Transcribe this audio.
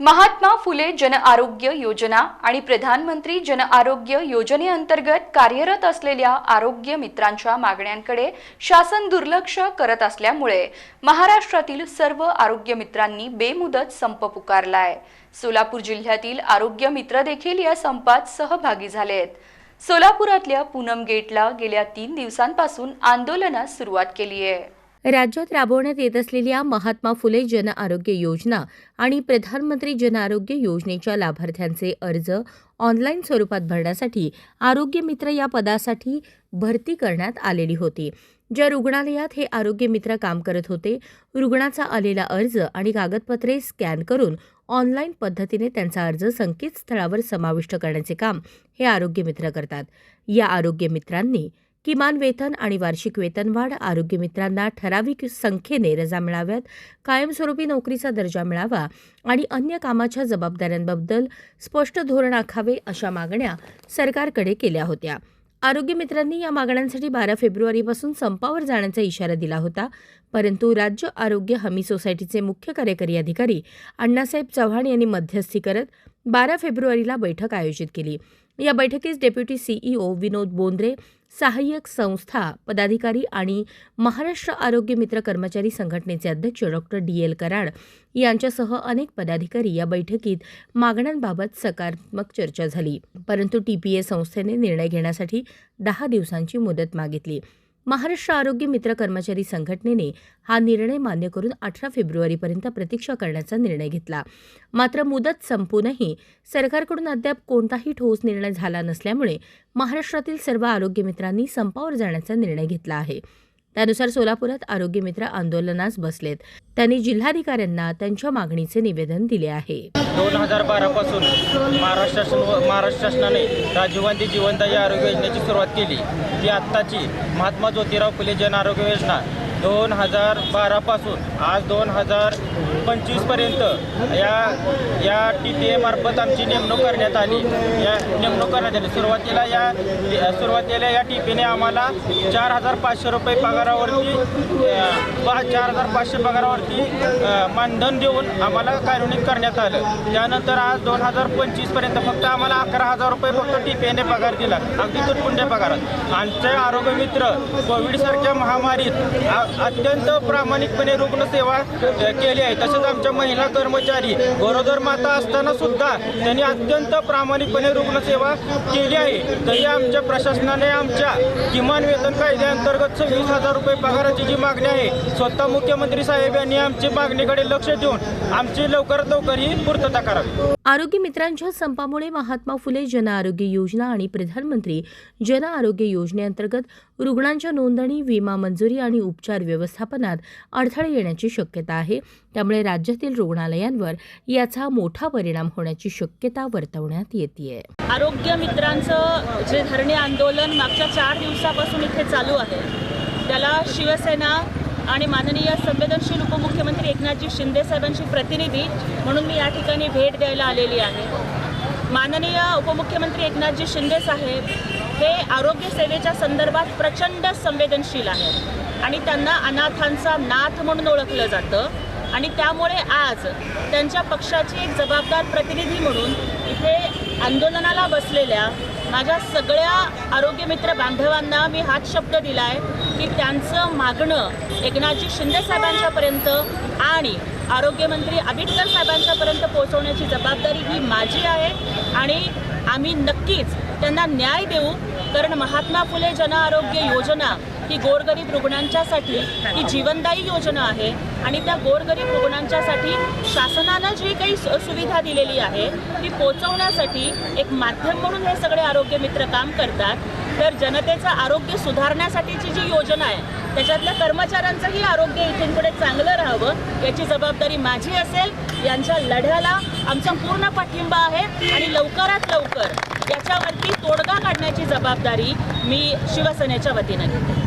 महात्मा फुले जन आरोग्य योजना आणि प्रधानमंत्री जनआरोग्य योजनेअंतर्गत कार्यरत असलेल्या आरोग्य मित्रांच्या मागण्यांकडे शासन दुर्लक्ष करत असल्यामुळे महाराष्ट्रातील सर्व आरोग्य मित्रांनी बेमुदत संप पुकारलाय. सोलापूर जिल्ह्यातील आरोग्य मित्र देखील या संपात सहभागी झालेत. सोलापुरातल्या पूनम गेटला गेल्या तीन दिवसांपासून आंदोलनास सुरुवात केली आहे राज्यात राबवण्यात येत असलेल्या महात्मा फुले जन आरोग्य योजना आणि प्रधानमंत्री जन आरोग्य योजनेच्या लाभार्थ्यांचे अर्ज ऑनलाईन स्वरूपात भरण्यासाठी आरोग्य मित्र या पदासाठी भरती करण्यात आलेली होती. ज्या रुग्णालयात हे आरोग्य मित्र काम करत होते रुग्णाचा आलेला अर्ज आणि कागदपत्रे स्कॅन करून ऑनलाईन पद्धतीने त्यांचा अर्ज संकेतस्थळावर समाविष्ट करण्याचे काम हे आरोग्य मित्र करतात. या आरोग्य मित्रांनी किमान वेतन आणि वार्षिक वेतनवाढ आरोग्य मित्रांना ठराविक संख्येने रजा मिळाव्यात कायमस्वरूपी नोकरीचा दर्जा मिळावा आणि अन्य कामाच्या जबाबदाऱ्यांबद्दल स्पष्ट धोरण आखावे अशा मागण्या सरकारकडे केल्या होत्या. आरोग्य मित्रांनी या मागण्यांसाठी बारा फेब्रुवारीपासून संपावर जाण्याचा इशारा दिला होता परंतु राज्य आरोग्य हमी सोसायटीचे मुख्य कार्यकारी अधिकारी अण्णासाहेब चव्हाण यांनी मध्यस्थी करत बारा फेब्रुवारीला बैठक आयोजित केली. या बैठकीस डेप्युटी सीईओ विनोद बोंद्रे सहाय्यक संस्था पदाधिकारी आणि महाराष्ट्र आरोग्य मित्र कर्मचारी संघटनेचे अध्यक्ष डॉक्टर डी एल कराड यांच्यासह अनेक पदाधिकारी या बैठकीत मागण्यांबाबत सकारात्मक चर्चा झाली. परंतु टीपीए संस्थेने निर्णय घेण्यासाठी दहा दिवसांची मुदत मागितली. महाराष्ट्र आरोग्य मित्र कर्मचारी संघटनेने हा निर्णय मान्य करून अठरा फेब्रुवारीपर्यंत प्रतीक्षा करण्याचा निर्णय घेतला. मात्र मुदत संपूनही सरकारकडून अद्याप कोणताही ठोस निर्णय झाला नसल्यामुळे महाराष्ट्रातील सर्व आरोग्य मित्रांनी संपावर जाण्याचा निर्णय घेतला आहे. त्यानुसार सोलापुरात आरोग्य मित्र आंदोलनास बसलेत. त्यांनी जिल्हाधिकाऱ्यांना त्यांच्या मागणीचे निवेदन दिले आहे. दोन हजार बारापासून महाराष्ट्र शासन महाराष्ट्र शासनाने राजीव गांधी जीवनदायी आरोग्य योजनेची सुरुवात केली. ती आत्ताची महात्मा ज्योतिराव फुले जन आरोग्य योजना दोन हजार बारापासून आज दोन हजार पंचवीसपर्यंत या या टी टी एमार्फत आमची नेमणूक करण्यात आली. या नेमणूक करण्यात आली सुरुवातीला या सुरुवातीला या टी पीने आम्हाला चार हजार पाचशे रुपये पगारावरती पा चार हजार पाचशे पगारावरती मानधन देऊन आम्हाला कार्यान्वित करण्यात आलं. त्यानंतर आज दोन हजार पंचवीसपर्यंत फक्त आम्हाला अकरा हजार रुपये फक्त टी पी एने पगार दिला. अगदी तुटपुंड्या पगारात. आमचे आरोग्य मित्र कोविडसारख्या महामारीत आ- अत्यंत प्रामाणिकपणे रुग्णसेवा केली आहे. तसेच आमच्या महिला कर्मचारी गरोदर माता असताना सुद्धा त्यांनी अत्यंत प्रामाणिकपणे रुग्णसेवा केली आहे. तरी आमच्या प्रशासनाने आमच्या किमान वेतन कायद्याअंतर्गत सव्वीस हजार रुपये पगाराची जी मागणी आहे स्वतः मुख्यमंत्री साहेब यांनी आमची मागणीकडे लक्ष देऊन आमची लवकरात लवकर ही पूर्तता करावी. आरोग्य मित्रांच्या संपामुळे महात्मा फुले जन आरोग्य योजना आणि प्रधानमंत्री जन आरोग्य योजनेअंतर्गत रुग्णांच्या नोंदणी विमा मंजुरी आणि उपचार व्यवस्थापनात अडथळे येण्याची शक्यता आहे. त्यामुळे राज्यातील रुग्णालयांवर याचा मोठा परिणाम होण्याची शक्यता वर्तवण्यात येते आरोग्य मित्रांचं जे धरणे आंदोलन मागच्या चार दिवसापासून इथे चालू आहे त्याला शिवसेना आणि माननीय संवेदनशील उपमुख्यमंत्री एकनाथजी शिंदे साहेबांची प्रतिनिधी म्हणून मी या ठिकाणी भेट द्यायला आलेली आहे. माननीय उपमुख्यमंत्री एकनाथजी शिंदे साहेब हे आरोग्य सेवेच्या संदर्भात प्रचंड संवेदनशील आहेत आणि त्यांना अनाथांचा नाथ म्हणून ओळखलं जातं आणि त्यामुळे आज त्यांच्या पक्षाची एक जबाबदार प्रतिनिधी म्हणून इथे आंदोलनाला बसलेल्या माझ्या सगळ्या आरोग्य मित्र बांधवांना मी हाच शब्द दिला आहे की त्यांचं मागणं एकनाथजी शिंदे साहेबांच्यापर्यंत आणि आरोग्यमंत्री आबिटकर साहेबांच्यापर्यंत पोहोचवण्याची जबाबदारी ही माझी आहे आणि आम्ही नक्कीच त्यांना न्याय देऊ कारण महात्मा फुले जन आरोग्य योजना ही गोरगरीब रुग्णांच्यासाठी ही जीवनदायी योजना आहे आणि त्या गोरगरीब रुग्णांच्यासाठी शासनानं जी काही सु- सुविधा दिलेली आहे ती पोचवण्यासाठी एक माध्यम म्हणून हे सगळे आरोग्य मित्र काम करतात. तर जनतेचं आरोग्य सुधारण्यासाठीची जी योजना आहे त्याच्यातल्या कर्मचाऱ्यांचंही आरोग्य इथून पुढे चांगलं राहावं याची जबाबदारी माझी असेल. यांच्या लढ्याला आमचा पूर्ण पाठिंबा आहे आणि लवकरात लवकर याच्यावरती तोडगा काढण्याची जबाबदारी मी शिवसेनेच्या वतीनं घेते.